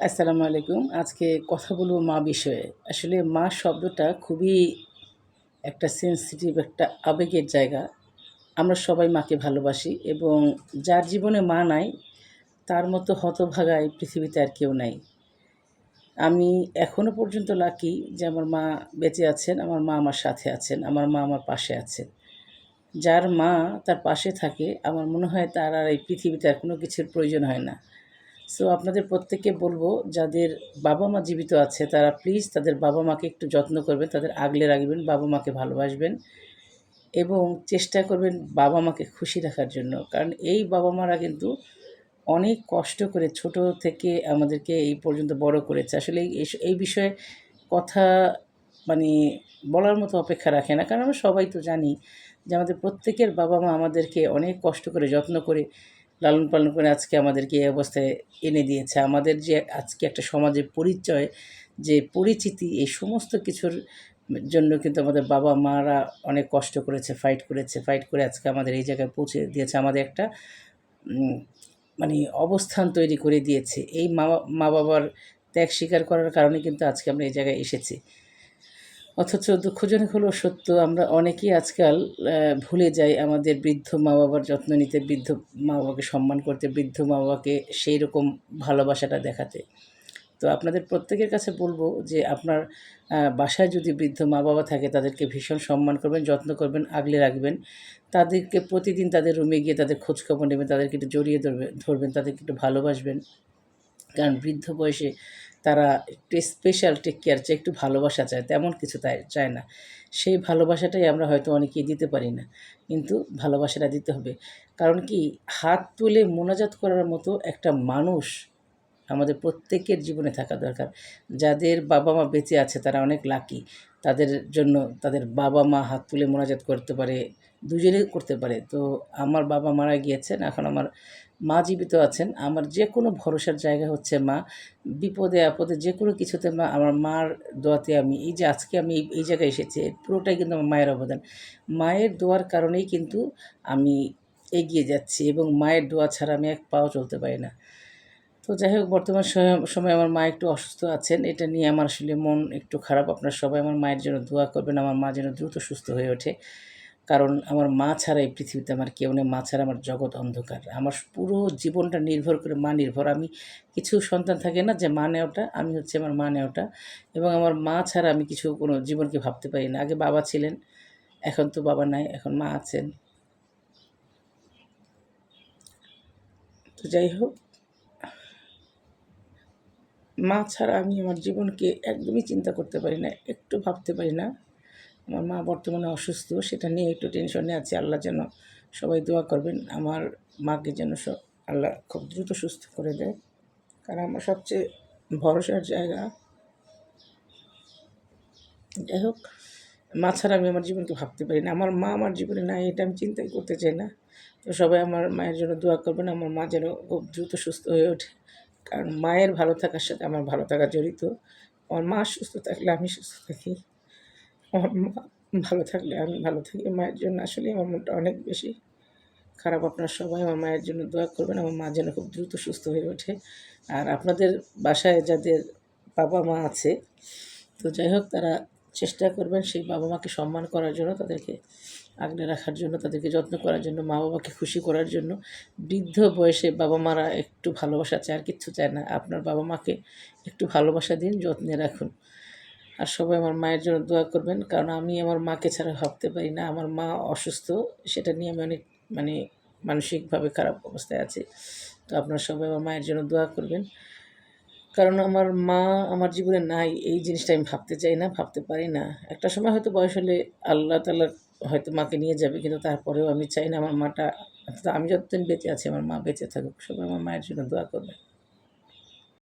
আসসালামু আলাইকুম। আজকে কথা বলব মা বিষয়ে। আসলে মা শব্দটা খুবই একটা সেন্সিটিভ একটা আবেগের জায়গা। আমরা সবাই মাকে ভালোবাসি এবং যার জীবনে মা নাই, তার মতো হতভাগা এই পৃথিবীতে আর কেউ নাই। আমি এখনও পর্যন্ত লাকি যে আমার মা বেঁচে আছেন, আমার মা আমার সাথে আছেন, আমার মা আমার পাশে আছেন। যার মা তার পাশে থাকে, আমার মনে হয় তার আর এই পৃথিবীতে আর কোনো কিছুর প্রয়োজন হয় না। সো আপনাদের প্রত্যেককে বলব, যাদের বাবা মা জীবিত আছে, তারা প্লিজ তাদের বাবা মাকে একটু যত্ন করবেন, তাদের আগলে রাখবেন, বাবা মাকে ভালোবাসবেন এবং চেষ্টা করবেন বাবা মাকে খুশি রাখার জন্য। কারণ এই বাবা মারা কিন্তু অনেক কষ্ট করে ছোট থেকে আমাদেরকে এই পর্যন্ত বড় করেছে। আসলে এই বিষয়ে কথা মানে বলার মতো অপেক্ষা রাখে না। কারণ আমরা সবাই তো জানি যে আমাদের প্রত্যেকের বাবা মা আমাদেরকে অনেক কষ্ট করে, যত্ন করে লালন পালন করে আজকে আমাদেরকে এই অবস্থায় এনে দিয়েছে। আমাদের যে আজকে একটা সমাজের পরিচয়, যে পরিচিতি, এই সমস্ত কিছুর জন্য কিন্তু আমাদের বাবা মারা অনেক কষ্ট করেছে ফাইট করেছে ফাইট করে আজকে আমাদের এই জায়গায় পৌঁছে দিয়েছে। আমাদের একটা মানে অবস্থান তৈরি করে দিয়েছে। এই মা মা বাবার ত্যাগ স্বীকার করার কারণে কিন্তু আজকে আমরা এই জায়গায় এসেছি। অথচ দুঃখজনক হলো সত্য, আমরা অনেকেই আজকাল ভুলে যাই আমাদের বৃদ্ধ মা বাবার যত্ন নিতে, বৃদ্ধ মা বাবাকে সম্মান করতে, বৃদ্ধ মা বাবাকে সেই রকম ভালোবাসাটা দেখাতে। তো আপনাদের প্রত্যেকের কাছে বলব যে আপনার বাসায় যদি বৃদ্ধ মা বাবা থাকে, তাদেরকে ভীষণ সম্মান করবেন, যত্ন করবেন, আগলে রাখবেন। তাদেরকে প্রতিদিন তাদের রুমে গিয়ে তাদের খোঁজখবর নেবেন, তাদেরকে একটু জড়িয়ে ধরবেন ধরবেন, তাদেরকে একটু ভালোবাসবেন। কারণ বৃদ্ধ বয়সে তারা একটু স্পেশাল টেক কেয়ার চায় একটু ভালোবাসা চায়, তেমন কিছু তাই চায় না। সেই ভালোবাসাটাই আমরা হয়তো অনেকেই দিতে পারি না, কিন্তু ভালোবাসাটা দিতে হবে। কারণ কি, হাত তুলে মোনাজাত করার মতো একটা মানুষ আমাদের প্রত্যেকের জীবনে থাকা দরকার। যাদের বাবা মা বেঁচে আছে, তারা অনেক লাকি তাদের জন্য তাদের বাবা মা হাত তুলে মোনাজাত করতে পারে, দুজনেই করতে পারে। তো আমার বাবা মারা গিয়েছেন, এখন আমার মা জীবিত আছেন। আমার যে কোনো ভরসার জায়গা হচ্ছে মা। বিপদে আপদে যে কোনো কিছুতে মা, আমার মার দোয়াতে আমি, এই যে আজকে আমি এই জায়গায় এসেছি পুরোটাই কিন্তু আমার মায়ের অবদান। মায়ের দোয়ার কারণেই কিন্তু আমি এগিয়ে যাচ্ছি এবং মায়ের দোয়া ছাড়া আমি এক পাও চলতে পারি না। তো যাই হোক, বর্তমান সময় আমার মা একটু অসুস্থ আছেন, এটা নিয়ে আমার আসলে মন একটু খারাপ। আপনার সবাই আমার মায়ের জন্য দোয়া করবেন, আমার মা যেন দ্রুত সুস্থ হয়ে ওঠে। কারণ আমার মা ছাড়া এই পৃথিবীতে আমার কেউ নেই, মা ছাড়া আমার জগৎ অন্ধকার। আমার পুরো জীবনটা নির্ভর করে মা নির্ভর। আমি কিছু সন্তান থাকে না যে মা নেওয়াটা, আমি হচ্ছে আমার মা নেওয়াটা। এবং আমার মা ছাড়া আমি কিছু কোনো জীবনকে ভাবতে পারি না। আগে বাবা ছিলেন, এখন তো বাবা নাই, এখন মা আছেন। তো যাই হোক মা ছাড়া আমি আমার জীবনকে একদমই চিন্তা করতে পারি না, একটু ভাবতে পারি না। আমার মা বর্তমানে অসুস্থ, সেটা নিয়ে একটু টেনশনে আছে। আল্লাহ যেন সবাই দোয়া করবেন, আমার মাকে যেন আল্লাহ খুব দ্রুত সুস্থ করে দেয়। কারণ আমার সবচেয়ে ভরসার জায়গা। যাই হোক, মা ছাড়া আমি আমার জীবনকে ভাবতে পারি না। আমার মা আমার জীবনে নাই, এটা আমি চিন্তাই করতে চাই না। তো সবাই আমার মায়ের জন্য দোয়া করবেন, আমার মা যেন খুব দ্রুত সুস্থ হয়ে ওঠে। কারণ মায়ের ভালো থাকার সাথে আমার ভালো থাকা জড়িত। আমার মা সুস্থ থাকলে আমি সুস্থ থাকি। আমার মা ভালো থাকলে আমি ভালো থাকি। মায়ের জন্য আসলে আমার মনটা অনেক বেশি খারাপ। আপনারা সবাই আমার মায়ের জন্য দোয়া করবেন। আমার মা যেন খুব দ্রুত সুস্থ হয়ে ওঠে। আর আপনাদের বাসায় যাদের বাবা মা আছে, তো যাই হোক তারা চেষ্টা করবেন সেই বাবা মাকে সম্মান করার জন্য, তাদেরকে আগলে রাখার জন্য, তাদেরকে যত্ন করার জন্য মা বাবাকে খুশি করার জন্য। বৃদ্ধ বয়সে বাবা মারা একটু ভালোবাসা চায়, আর কিচ্ছু চায় না। আপনার বাবা মাকে একটু ভালোবাসা দিন, যত্নে রাখুন। আর সবাই আমার মায়ের জন্য দোয়া করবেন, কারণ আমি আমার মাকে ছাড়া ভাবতে পারি না। আমার মা অসুস্থ, সেটা নিয়ে আমি অনেক মানে মানসিকভাবে খারাপ অবস্থায় আছি। তো আপনারা সবাই আমার মায়ের জন্য দোয়া করবেন। কারণ আমার মা আমার জীবনে নাই, এই জিনিসটা আমি ভাবতে চাই না, ভাবতে পারি না। একটা সময় হয়তো বয়স হলে আল্লাহ তালা হয়তো মাকে নিয়ে যাবে, কিন্তু তারপরেও আমি চাই না আমার মাটা, আমি যতদিন বেঁচে আছি, আমার মা বেঁচে থাকুক, সবাই আমার মায়ের জন্য দোয়া করবে।